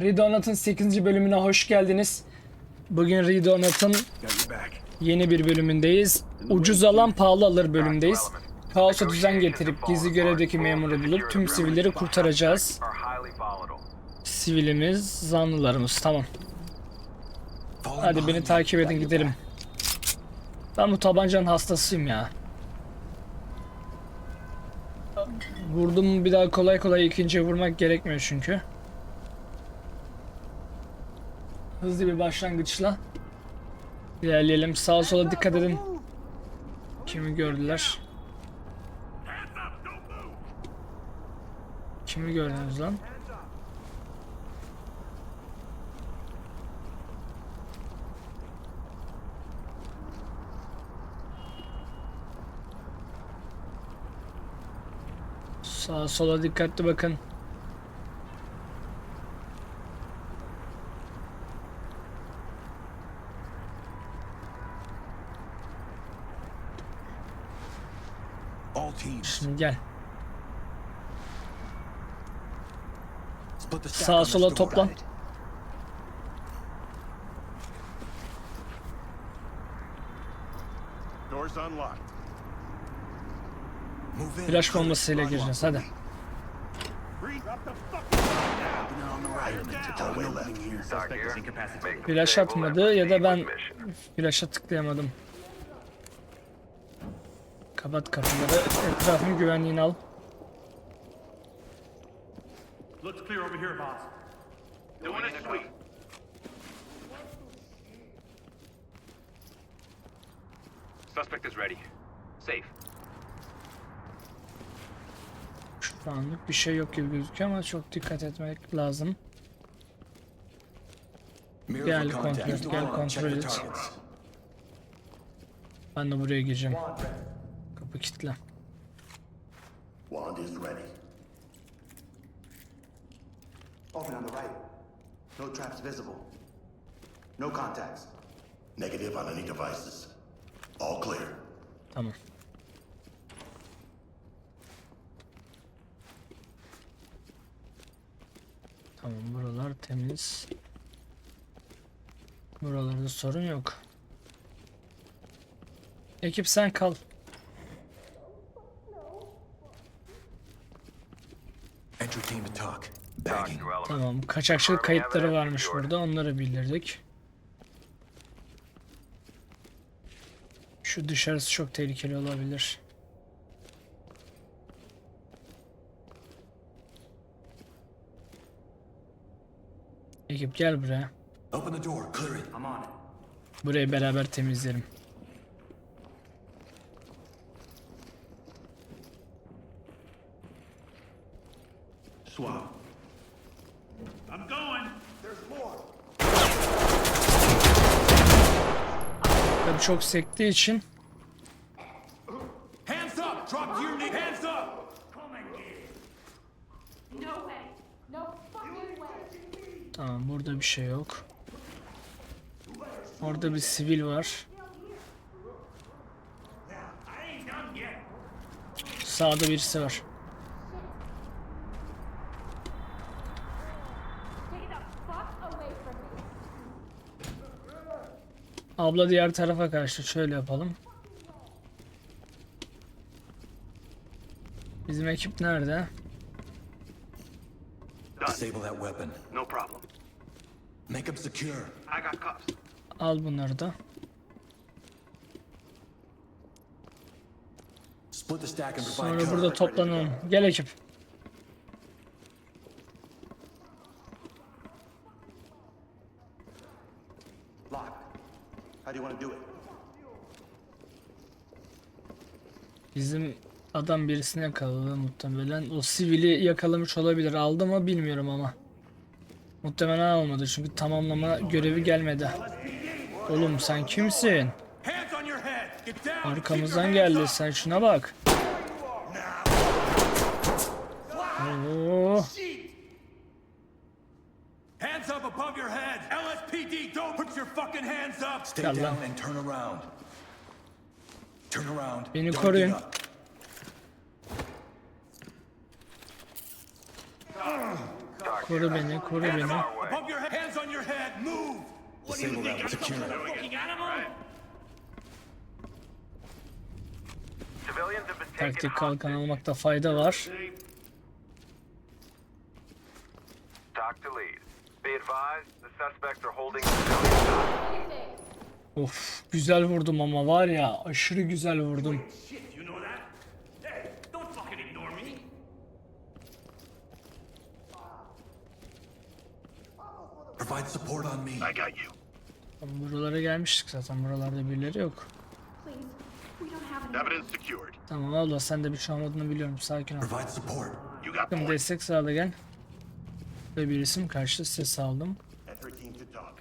Redonat'ın 8. bölümüne hoş geldiniz. Bugün Redonat'ın yeni bir bölümündeyiz. Ucuz alan pahalı alır bölümdeyiz. Kaosa düzen getirip gizli görevdeki memuru bulup tüm sivilleri kurtaracağız. Sivilimiz, zanlılarımız tamam. Hadi beni takip edin gidelim. Ben bu tabancanın hastasıyım ya. Vurdum bir daha kolay kolay ikinciye vurmak gerekmiyor çünkü. Hızlı bir başlangıçla ilerleyelim. Sağa sola dikkat edin. Kimi gördüler? Kimi gördünüz lan? Sağa sola dikkatli bakın. All teams. Şimdi gel. Sağa sola toplan. Flash bombasıyla gireceğiz hadi. Flash atmadı ya da ben flash'a tıklayamadım. Kapat kapıları. Etrafın güvenliğini al. Looks clear over here, boss. Doing a sweep. Suspect is ready. Safe. Şu anlık bir şey yok gibi gözüküyor ama çok dikkat etmek lazım. Gel kontrol et, gel kontrol et. Ben de buraya gireceğim. Kapı kilitli. Wand is ready. Open on the right. No traps visible. No contacts. Negative on any devices. All clear. Tamam. Tamam buralar temiz. Buralarda sorun yok. Ekip sen kal. Entry team to talk. Talk Bagging. to element. Tamam kaçakçılık kayıtları varmış burada onları bildirdik. Şu dışarısı çok tehlikeli olabilir. Ekip gel buraya. Open the door. Clear it. I'm on it. Burayı beraber temizleyelim. Swab. I'm going. Tabii çok sektiği için tamam burada bir şey yok. Orada bir sivil var. Sağda birisi var. Stay the fuck away from me. Abla diğer tarafa kaçtı. Şöyle yapalım. Bizim ekip nerede? Disable that weapon. No problem. Make them secure. I got cuffs. Al bunları da. Sonra burada toplanalım. Gel ekip. Locked. How do you want to do it? Bizim adam birisini yakaladı muhtemelen. O sivili yakalamış olabilir. Aldı mı bilmiyorum ama. Muhtemelen almadı çünkü tamamlama görevi gelmedi. Oğlum sen kimsin? Arkamızdan geldi sen şuna bak. Oo, Hands up above your head. LSPD, don't put your fucking hands up. Stay down and turn around. Turn around. Beni koruyun. koru beni, koru beni. Taktik kalkan almakta fayda var. Be advised, the suspects are holding civilians hostage. Of güzel vurdum ama var ya aşırı güzel vurdum. Tamam, Buralara gelmiştik zaten buralarda birileri yok. Tamam abla sen de bir şey olmadığını biliyorum sakin ol. Bakın destek sağla gel. Ve bir isim karşı ses aldım.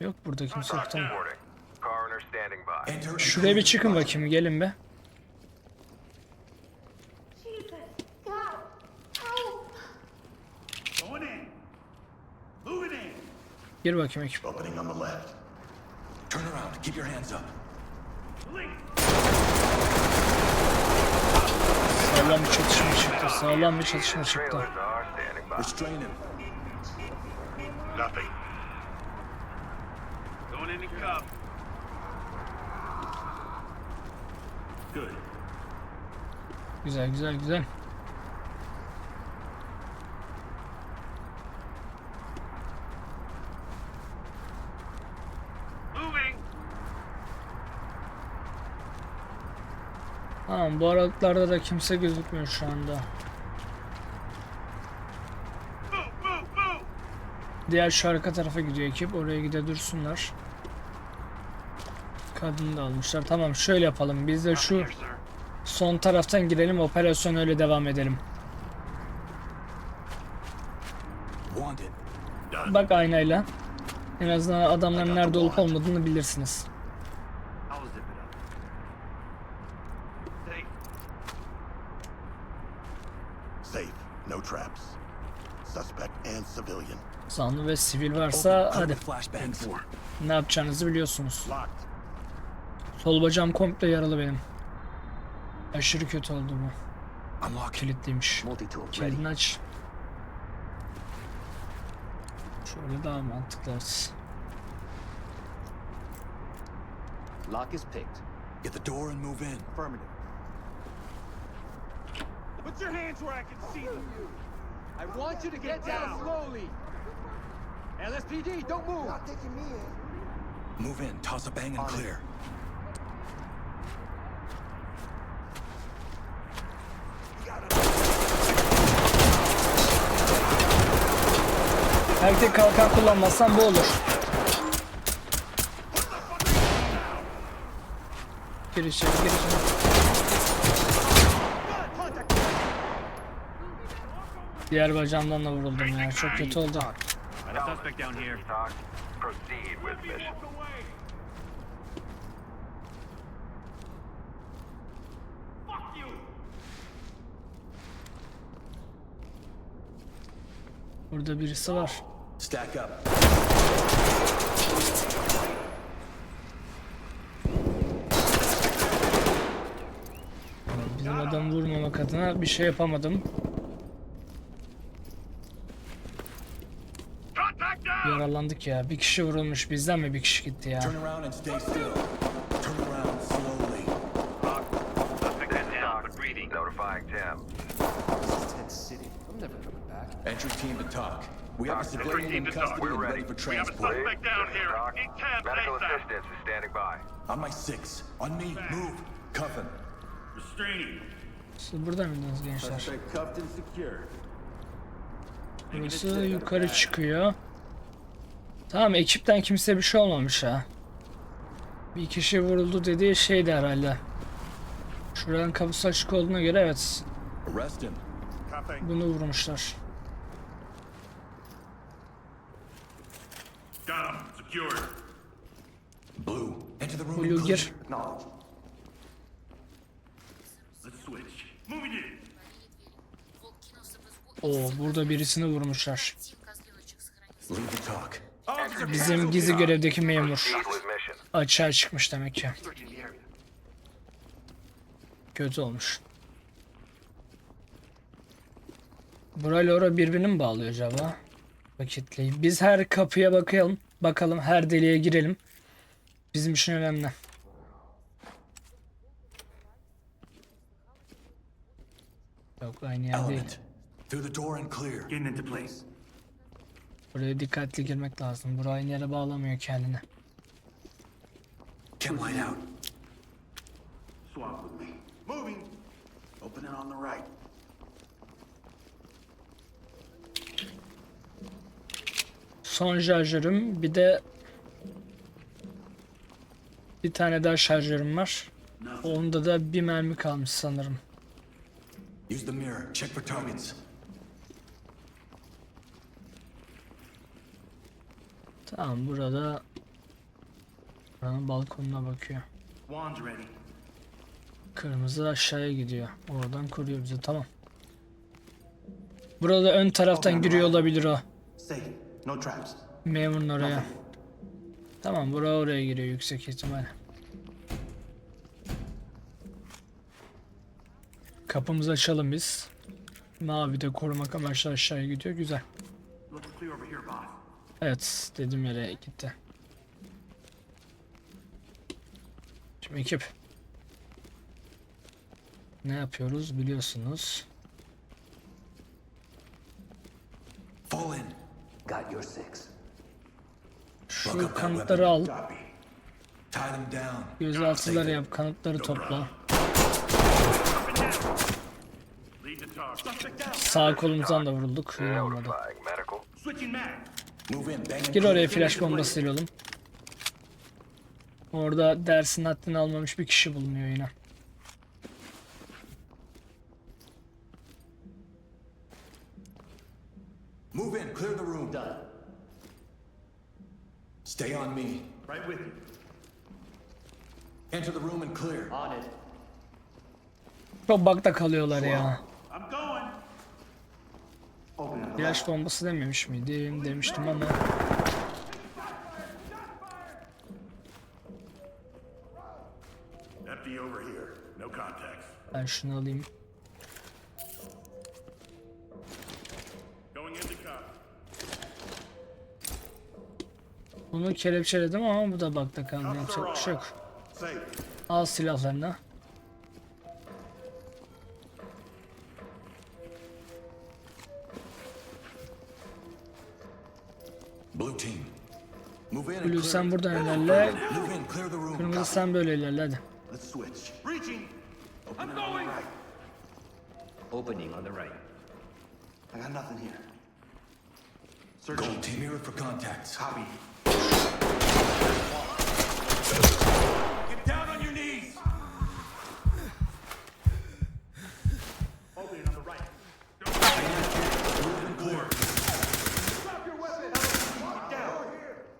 Yok burada kimse yok tamam. Reporting. Coroner standing by. Enter and Şuraya bir çıkın bakayım gelin be. Gir bakayım ekip. Opening on the left. Turn around. Keep your hands up. Link! Sağlam bir çatışma çıktı. Sağlam bir çatışma çıktı. Nothing. Going in cuff. Güzel güzel güzel. Tamam bu aralıklarda da kimse gözükmüyor şu anda. Diğer şu arka tarafa gidiyor ekip. Oraya gide dursunlar. Kadını da almışlar. Tamam şöyle yapalım. Biz de şu. Son taraftan girelim. Operasyon öyle devam edelim. Bak aynayla. En azından adamların nerede olup olmadığını bilirsiniz. I'll zip it up. Safe. Safe. No traps. Suspect and civilian. Zanlı ve sivil varsa hadi ne yapacağınızı biliyorsunuz. Sol bacağım komple yaralı benim. Aşırı kötü oldu bu. İt. Kilitliymiş. Kilidini aç. Şöyle daha mantıklı. Lock is picked. Get the door and move in. Affirmative. Put your hands where I can see them. I want you to get down slowly. LSPD, don't move. Move in. Toss a bang and clear. Erkek kalkan kullanmazsan bu olur. Gir içeri gir içeri. Diğer bacağımdan da vuruldum ya. Çok kötü oldu. Suspect down here. Talk. Proceed with mission. Fuck you! Burada birisi var. Stack up. Bizim adam vurmamak adına bir şey yapamadım. Yaralandık ya. Bir kişi vurulmuş. Bizden mi bir kişi gitti ya? Notifying Tim. Entry team to talk. We have a civilian in custody We're and ready. ready for We have a transport. suspect down here. Need tabs Medical ASAP. assistance is standing by. On my six. On me. Move. Cuff him. Restraining. Siz burada mıydınız gençler? cuffed and secured. Burası yukarı çıkıyor. Tamam ekipten kimse bir şey olmamış ha. Bir kişi vuruldu dediği şeydi herhalde. Şuradan kapısı açık olduğuna göre evet. Arrest him. Cuffing. Bunu vurmuşlar. Got him. Secured. Blue. Enter the room. Blue and clear. gir. Oo burada birisini vurmuşlar. Bizim gizli görevdeki memur. Açığa çıkmış demek ki. Kötü olmuş. Burayla oraya birbirini mi bağlıyor acaba? Paketleyip. Biz her kapıya bakalım. Bakalım her deliğe girelim. Bizim için önemli. Yok aynı yer değil. Element. Through the door and clear. Getting into place. Buraya dikkatli girmek lazım. Buraya aynı yere bağlamıyor kendini. Chem light out. Swap with me. Moving. Opening on the right. Son şarjörüm bir de bir tane daha şarjörüm var. Onda da bir mermi kalmış sanırım. Use the mirror. Check for targets. Tamam burada buranın balkonuna bakıyor. Kırmızı aşağıya gidiyor. Oradan koruyor bizi. Tamam. Burada ön taraftan giriyor olabilir o. No traps. Memurun oraya. Tamam bura oraya giriyor yüksek ihtimal. Kapımızı açalım biz. Mavi de korumak amaçlı aşağıya gidiyor. Güzel. Evet dediğim yere gitti. Şimdi ekip. Ne yapıyoruz biliyorsunuz. Fall in. Got your six. Şu kanıtları al. Copy. Tie them down. Gözaltıları yap. Kanıtları topla. Sağ kolumuzdan da vurulduk. İyi olmadı. Gir oraya flash bombasıyla oğlum. Orada dersin haddini almamış bir kişi bulunuyor yine. Move in. Clear the room. Done. Stay on me. Right with you. Enter the room and clear. On it. Çok bakta kalıyorlar ya. I'm going. Flash bombası dememiş miydim? Demiştim ama. Empty over here. No contacts. Ben şunu alayım. Bunu kelepçeledim ama bu da bakta kaldı. Yapacak bir şey yok. Al silahlarını. Blue sen buradan ilerle. Kırmızı sen böyle ilerle hadi. Opening on the right. Opening on the right. I got nothing here. Searching. Gold team. Mirror for contacts. Copy. Get down on your knees. Opening on the right.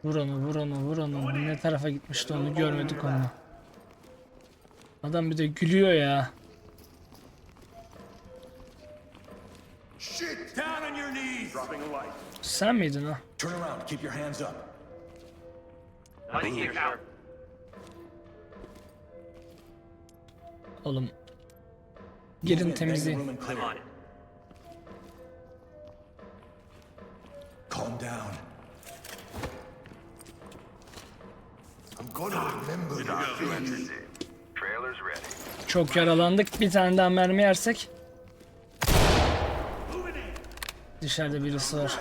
Vur onu vur onu vur onu. Ne tarafa gitmişti onu görmedik onu. Adam bir de gülüyor ya. Down on your knees. Dropping a light. Sen miydin o? Turn around. Keep your hands up. Oğlum. Girin temizleyin. Calm down. Çok yaralandık. Bir tane daha mermi yersek. Dışarıda birisi var.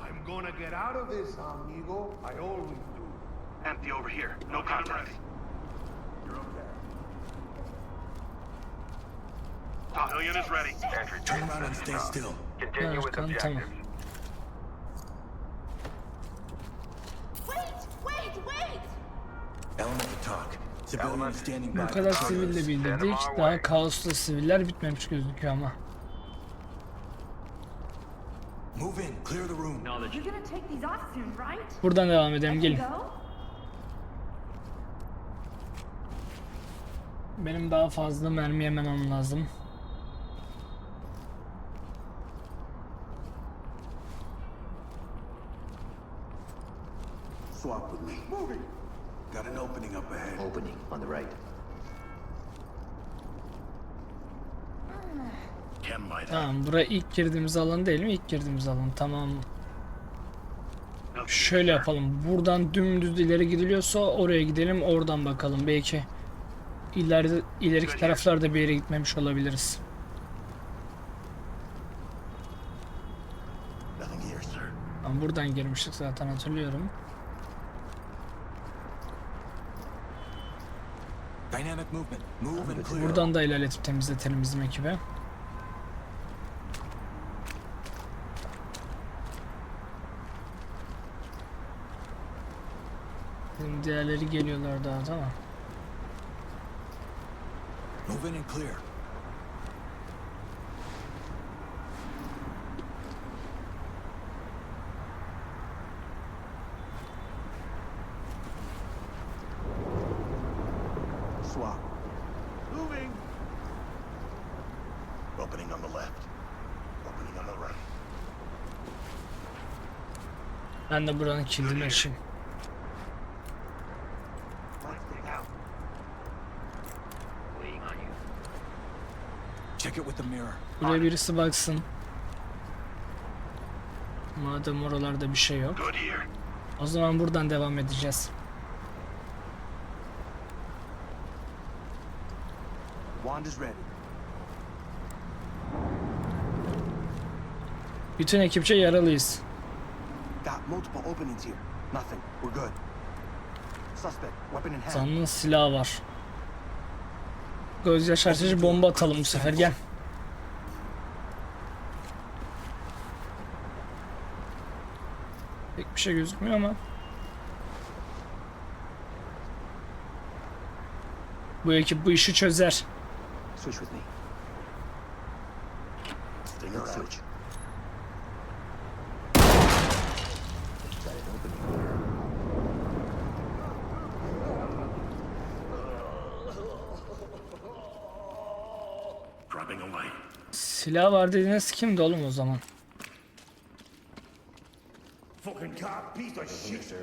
I'm gonna get out of this, amigo. I always do. Empty over here. No contact. You're okay. Civilian is ready. Entry Turn around and stay still. Continue Evet, with kan tamam. objectives. Wait, wait, wait! Element to talk. Civilian Element. standing by. Bu kadar siville bildirdik. Daha kaoslu siviller bitmemiş gözüküyor ama. Move in. Clear the room. You're gonna take these off soon, right? Buradan devam edelim gelin. Benim daha fazla mermi yememem lazım. Swap with me. Moving. Got an opening up ahead. Opening on the right. Tamam bura ilk girdiğimiz alan değil mi? İlk girdiğimiz alan tamam. Şöyle yapalım. Buradan dümdüz ileri gidiliyorsa oraya gidelim oradan bakalım. Belki ileride ileriki taraflarda bir yere gitmemiş olabiliriz. Nothing here, sir. Ama buradan girmiştik zaten hatırlıyorum. Dynamic movement. Move and clear. Buradan da ilerletip temizletelim bizim ekibe. Bizim diğerleri geliyorlar daha tamam. Move in and clear. Swap. Moving. Opening on the left. Opening on the right. Ben de buranın kilidini açayım. Lights stick out. Check it with the mirror. Buraya birisi baksın. Madem oralarda bir şey yok. O zaman buradan devam edeceğiz. Wand is ready. Bütün ekipçe yaralıyız. Got multiple openings here. Nothing. We're good. Suspect, weapon in hand. Zanlının silahı var. Göz yaşartıcı bomba atalım bu sefer gel. Pek bir şey gözükmüyor ama. Bu ekip bu işi çözer. Switch with me. Let's out. switch. Silah var dediğiniz kimdi oğlum o zaman? Fucking cop, piece of shit.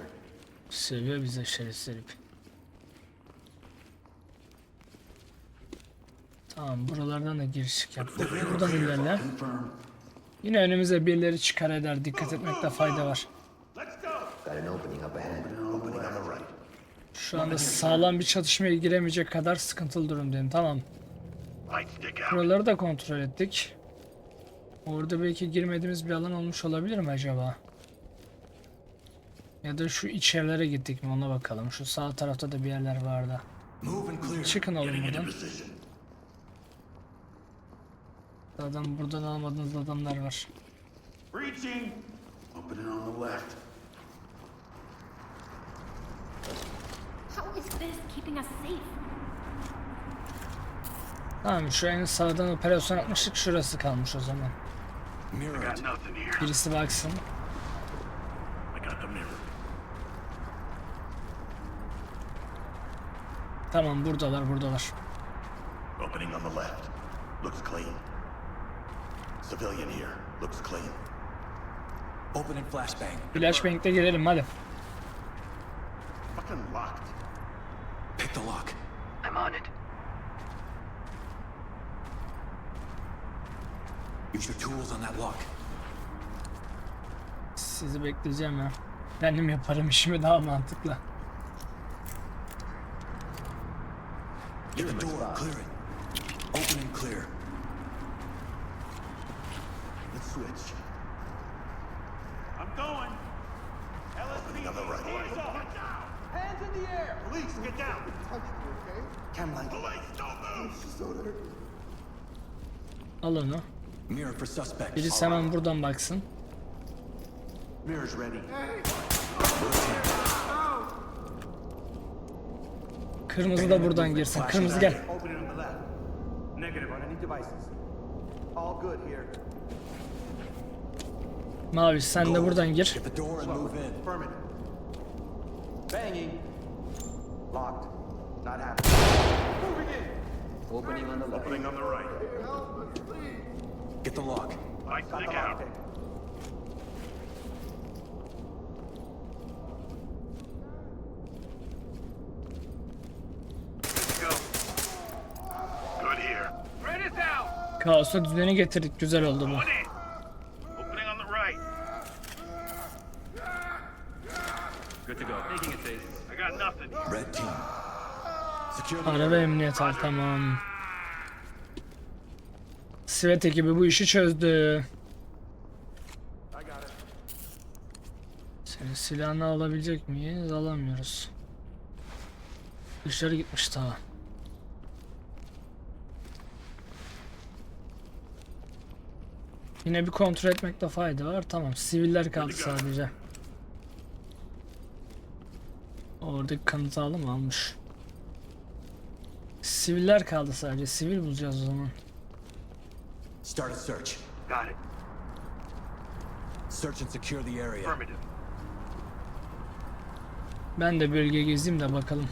Seviyor bize şerefsiz herif. Tamam buralardan da giriş yaptık. Buradan ilerle. Yine önümüze birileri çıkar eder. Dikkat etmekte fayda var. Şu anda sağlam bir çatışmaya giremeyecek kadar sıkıntılı durumdayım. Tamam. Buraları da kontrol ettik. Orada belki girmediğimiz bir alan olmuş olabilir mi acaba? Ya da şu iç evlere gittik mi ona bakalım. Şu sağ tarafta da bir yerler vardı. Çıkın oğlum buradan. Adam buradan almadığınız adamlar var. Breaching. Opening on the left. How is this keeping us safe? Tamam şu en sağdan operasyon atmıştık şurası kalmış o zaman. Birisi baksın. Tamam buradalar buradalar. Opening on the left. Looks clean. Civilian here. Looks clean. Opening flashbang. Flashbang'de girelim hadi. Fucking locked. Pick the lock. I'm on it. Use your tools on that lock. Sizi bekleyeceğim ya. Kendim yaparım işimi daha mantıklı. Get the door. Clear it. Open and clear. Let's switch. I'm going. Opening on the right. Hands up. Get down. Hands in the air! Police, get down. Cam line. Police, don't move! Al onu. Mirror for Birisi hemen buradan baksın. Kırmızı da buradan girsin. Kırmızı gel. Mavi sen de buradan gir. Opening on the right. Get the lock. Light Got stick the out. lockpick. Let's go. Good here. Threat is out. Kaosa düzeni getirdik. Güzel oldu bu. Going in. Opening on the right. Good to go. Taking it safe. I got nothing. Red team. Secure the Ara ve emniyet al tamam. Sivet ekibi bu işi çözdü. Senin silahını alabilecek miyiz? Alamıyoruz. Dışarı gitmiş daha. Yine bir kontrol etmekte fayda var. Tamam. Siviller kaldı sadece. Oradaki kanıtı aldı mı? Almış. Siviller kaldı sadece. Sivil bulacağız o zaman. Start a search. Got it. Search and secure the area. Affirmative. Ben de bölge gezeyim de bakalım.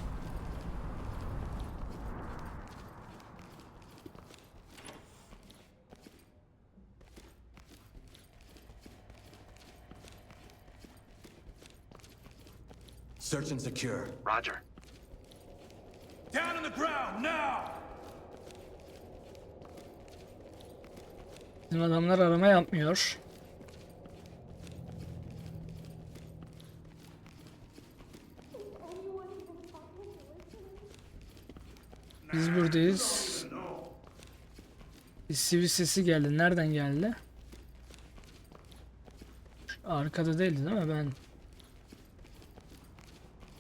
Search and secure. Roger. Down on the ground now! Bizim adamlar arama yapmıyor. Biz buradayız. Bir sivil sesi geldi. Nereden geldi? Arkada değildi değil mi? Ben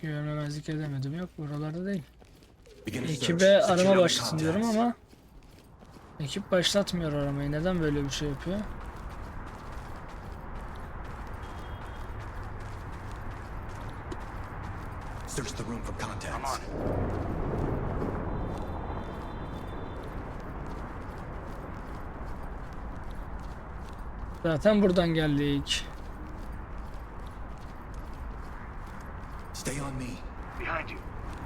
görmemezlik edemedim. Yok buralarda değil. Ekibe arama başlasın diyorum ama ekip başlatmıyor aramayı. Neden böyle bir şey yapıyor? Search the room for contacts. Zaten buradan geldik. Stay on me. Behind you.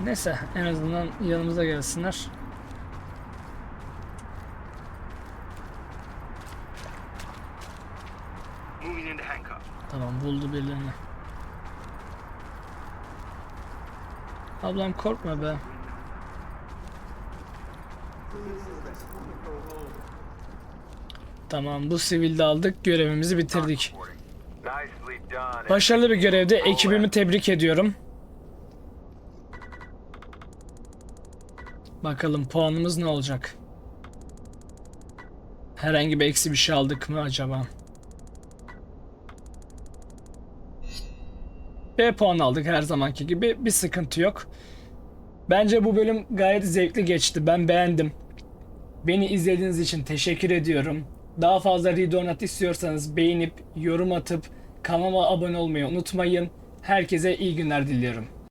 Neyse en azından yanımıza gelsinler. Moving into handcuff. Tamam buldu birilerini. Ablam korkma be. Tamam bu sivilde aldık görevimizi bitirdik. Başarılı bir görevde ekibimi tebrik ediyorum. Bakalım puanımız ne olacak? Herhangi bir eksi bir şey aldık mı acaba? B puan aldık her zamanki gibi. Bir sıkıntı yok. Bence bu bölüm gayet zevkli geçti. Ben beğendim. Beni izlediğiniz için teşekkür ediyorum. Daha fazla Redonat istiyorsanız beğenip, yorum atıp kanalıma abone olmayı unutmayın. Herkese iyi günler diliyorum.